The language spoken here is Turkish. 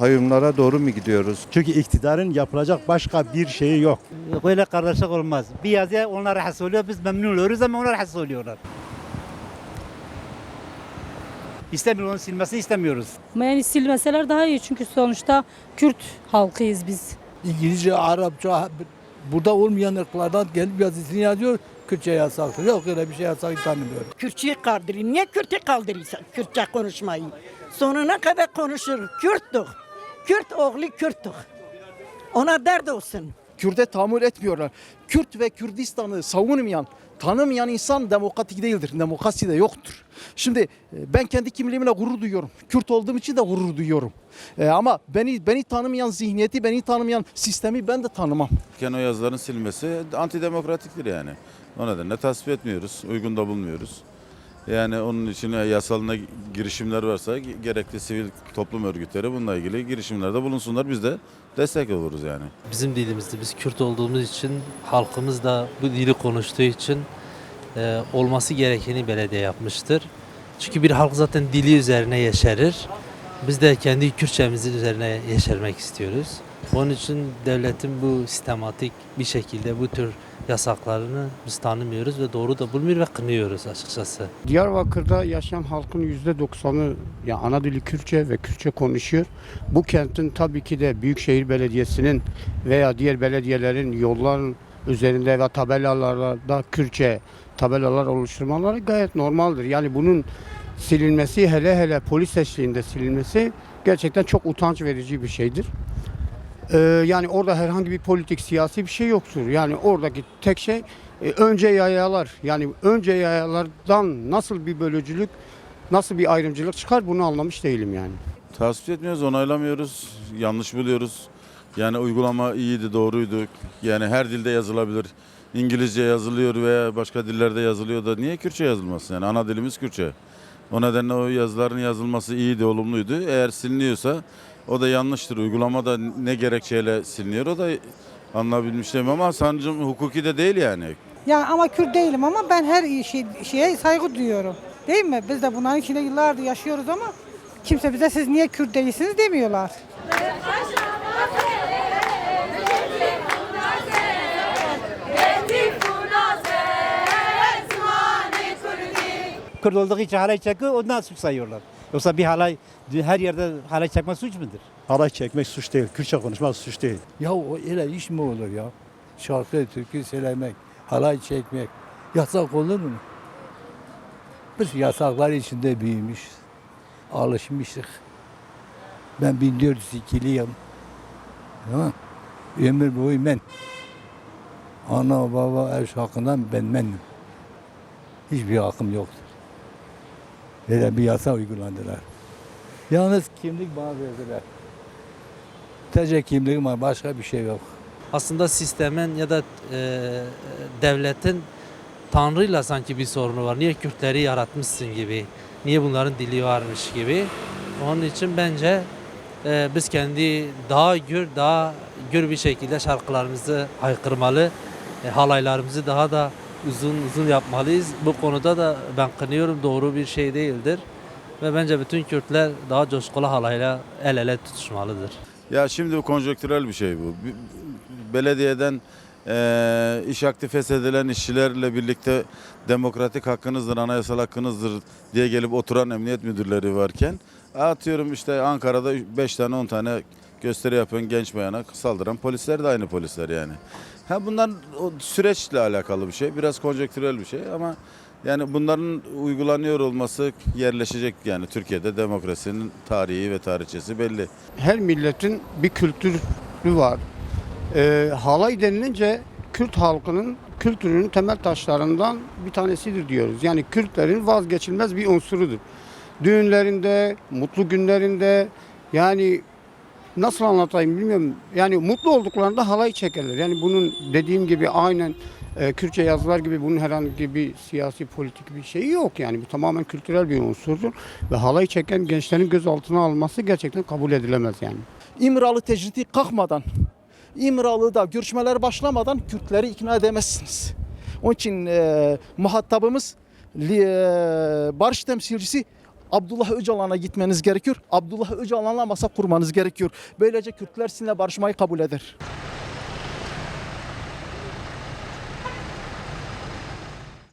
kayyumlara doğru mu gidiyoruz? Çünkü iktidarın yapılacak başka bir şeyi yok. Böyle kardeşlik olmaz. Bir yazıya onlar rahatsız oluyor, biz memnun oluyoruz ama onlar rahatsız oluyorlar. İstemiyoruz, onu silmesini istemiyoruz. Ama yani silmeseler daha iyi çünkü sonuçta Kürt halkıyız biz. İngilizce, Arapça burada olmayan ırklardan gelip yazısını yazıyor. Kürtçe yasaktır. Yok öyle bir şey yasak tanımıyorum. Kürtçeyi kaldırayım. Niye Kürt'ü kaldırıyorsun? Kürtçe konuşmayı. Sonuna kadar konuşur. Kürttük. Kürt oğlu Kürttük. Ona dert olsun. Kürt'e tahammül etmiyorlar. Kürt ve Kürdistan'ı savunmayan, tanımayan insan demokratik değildir. Demokrasi de yoktur. Şimdi e, ben kendi kimliğimle gurur duyuyorum. Kürt olduğum için de gurur duyuyorum. E, ama beni beni tanımayan zihniyeti, beni tanımayan sistemi ben de tanımam. Ken o yazıların silmesi antidemokratiktir yani. O nedenle tasvip etmiyoruz, uygun da bulmuyoruz. Yani onun için yasalına girişimler varsa gerekli sivil toplum örgütleri bununla ilgili girişimlerde bulunsunlar. Biz de destek oluruz yani. Bizim dilimizde biz Kürt olduğumuz için halkımız da bu dili konuştuğu için e, olması gerekeni belediye yapmıştır. Çünkü bir halk zaten dili üzerine yeşerir. Biz de kendi Kürtçemizin üzerine yeşermek istiyoruz. Onun için devletin bu sistematik bir şekilde bu tür yasaklarını biz tanımıyoruz ve doğru da bulmuyor ve kınıyoruz açıkçası. Diyarbakır'da yaşayan halkın %90'ı ya ana dili Kürtçe ve Kürtçe konuşuyor. Bu kentin tabii ki de Büyükşehir Belediyesi'nin veya diğer belediyelerin yolların üzerinde ve tabelalarda Kürtçe tabelalar oluşturmaları gayet normaldir. Yani bunun silinmesi hele hele polis eşliğinde silinmesi gerçekten çok utanç verici bir şeydir. Ee, yani orada herhangi bir politik siyasi bir şey yoktur. Yani oradaki tek şey e, önce yayalar yani önce yayalardan nasıl bir bölücülük nasıl bir ayrımcılık çıkar bunu anlamış değilim yani. Tasvip etmiyoruz, onaylamıyoruz, yanlış buluyoruz. Yani uygulama iyiydi, doğruydu. Yani her dilde yazılabilir. İngilizce yazılıyor veya başka dillerde yazılıyor da niye Kürtçe yazılmasın? Yani ana dilimiz Kürtçe. O nedenle o yazıların yazılması iyiydi, olumluydu. Eğer siliniyorsa o da yanlıştır. Uygulamada ne gerekçeyle siliniyor o da anlayabilmiş değilim ama sanırım hukuki de değil yani. Ya ama Kürt değilim ama ben her şey, şeye saygı duyuyorum. Değil mi? Biz de bunların içinde yıllardır yaşıyoruz ama kimse bize siz niye Kürt değilsiniz demiyorlar. Kürt olduğu için halay çekiyor, ondan suç sayıyorlar. Yoksa bir halay, her yerde halay çekmek suç mudur? Halay çekmek suç değil, Kürtçe konuşmak suç değil. Ya o öyle iş mi olur ya? Şarkı, türkü söylemek, halay çekmek. Yasak olur mu? Biz yasaklar içinde büyümüş. Alışmıştık. Ben 1402'liyim. Tamam. Ömür boyu ben. Ana baba eş hakkından ben benim. Hiçbir hakkım yoktu. Böyle bir yasa uygulandılar. Yalnız kimlik bana verdiler. Tece kimliğim var, başka bir şey yok. Aslında sistemin ya da e, devletin Tanrı'yla sanki bir sorunu var. Niye Kürtleri yaratmışsın gibi. Niye bunların dili varmış gibi. Onun için bence e, biz kendi daha gür, daha gür bir şekilde şarkılarımızı haykırmalı. E, halaylarımızı daha da uzun uzun yapmalıyız. Bu konuda da ben kınıyorum doğru bir şey değildir. Ve bence bütün Kürtler daha coşkulu halayla el ele tutuşmalıdır. Ya şimdi bu konjonktürel bir şey bu. Belediyeden eee, iş aktif edilen işçilerle birlikte demokratik hakkınızdır, anayasal hakkınızdır diye gelip oturan emniyet müdürleri varken atıyorum işte Ankara'da 5 tane 10 tane gösteri yapan genç bayana saldıran polisler de aynı polisler yani. Ha bunlar o süreçle alakalı bir şey. Biraz konjonktürel bir şey ama yani bunların uygulanıyor olması yerleşecek yani Türkiye'de demokrasinin tarihi ve tarihçesi belli. Her milletin bir kültürü var. Ee, halay denilince Kürt halkının kültürünün temel taşlarından bir tanesidir diyoruz. Yani Kürtlerin vazgeçilmez bir unsurudur. Düğünlerinde, mutlu günlerinde yani nasıl anlatayım bilmiyorum. Yani mutlu olduklarında halay çekerler. Yani bunun dediğim gibi aynen e, Kürtçe yazılar gibi bunun herhangi bir siyasi politik bir şeyi yok yani. Bu tamamen kültürel bir unsurdur. Ve halay çeken gençlerin gözaltına alması gerçekten kabul edilemez yani. İmralı tecridi kalkmadan, İmralı'da görüşmeler başlamadan Kürtleri ikna edemezsiniz. Onun için e, muhatabımız e, barış temsilcisi Abdullah Öcalan'a gitmeniz gerekiyor. Abdullah Öcalan'la masa kurmanız gerekiyor. Böylece Kürtler sizinle barışmayı kabul eder.